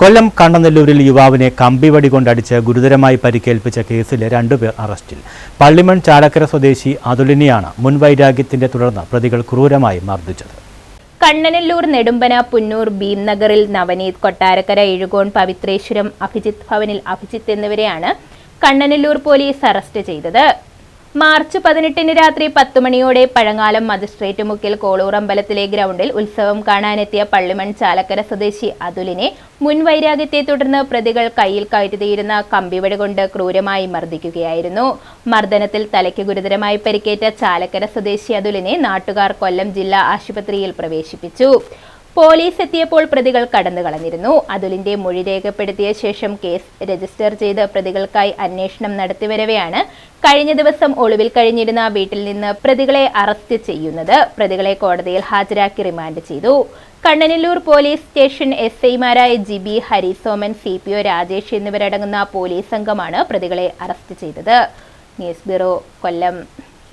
കൊല്ലം കണ്ണനെല്ലൂരിൽ യുവാവിനെ കമ്പിവടി കൊണ്ടടിച്ച് ഗുരുതരമായി പരിക്കേൽപ്പിച്ച കേസിലെ രണ്ടുപേർ അറസ്റ്റിൽ. പള്ളിമൺ ചാലക്കര സ്വദേശി അതുലിനെയാണ് മുൻവൈരാഗ്യത്തിന്റെ തുടർന്ന് പ്രതികൾ ക്രൂരമായി മർദ്ദിച്ചത്. കണ്ണനല്ലൂർ നെടുമ്പന പുന്നൂർ ഭീംനഗറിൽ നവനീത് കൊട്ടാരക്കര എഴുകോൺ പവിത്രേശ്വരം അഭിജിത് ഭവനിൽ അഭിജിത്ത് എന്നിവരെയാണ് കണ്ണനല്ലൂർ പോലീസ് അറസ്റ്റ് ചെയ്തത്. മാർച്ച് പതിനെട്ടിന് രാത്രി പത്തു മണിയോടെ പഴങ്ങാലം മജിസ്ട്രേറ്റ് മുക്കിൽ കോളൂർ അമ്പലത്തിലെ ഗ്രൗണ്ടിൽ ഉത്സവം കാണാനെത്തിയ പള്ളിമൺ ചാലക്കര സ്വദേശി അതുലിനെ മുൻവൈരാഗ്യത്തെ തുടർന്ന് പ്രതികൾ കയ്യിൽ കയറ്റിയിരുന്ന കമ്പിവടി കൊണ്ട് ക്രൂരമായി മർദ്ദിക്കുകയായിരുന്നു. മർദ്ദനത്തിൽ തലയ്ക്ക് ഗുരുതരമായി പരിക്കേറ്റ ചാലക്കര സ്വദേശി അതുലിനെ നാട്ടുകാർ കൊല്ലം ജില്ലാ ആശുപത്രിയിൽ പ്രവേശിപ്പിച്ചു. പോലീസ് എത്തിയപ്പോൾ പ്രതികൾ കടന്നു കളഞ്ഞിരുന്നു. അതുലിന്റെ മൊഴി രേഖപ്പെടുത്തിയ ശേഷം കേസ് രജിസ്റ്റർ ചെയ്ത് പ്രതികൾക്കായി അന്വേഷണം നടത്തിവരവെയാണ് കഴിഞ്ഞ ദിവസം ഒളിവിൽ കഴിഞ്ഞിരുന്ന വീട്ടിൽ നിന്ന് പ്രതികളെ അറസ്റ്റ് ചെയ്യുന്നത്. പ്രതികളെ കോടതിയിൽ ഹാജരാക്കി റിമാൻഡ് ചെയ്തു. കണ്ണനല്ലൂർ പോലീസ് സ്റ്റേഷൻ എസ് ഐമാരായ Jibi Harisoman C P O Rajesh എന്നിവരടങ്ങുന്ന പോലീസ് സംഘമാണ് പ്രതികളെ അറസ്റ്റ് ചെയ്തത്. News bureau Kollam.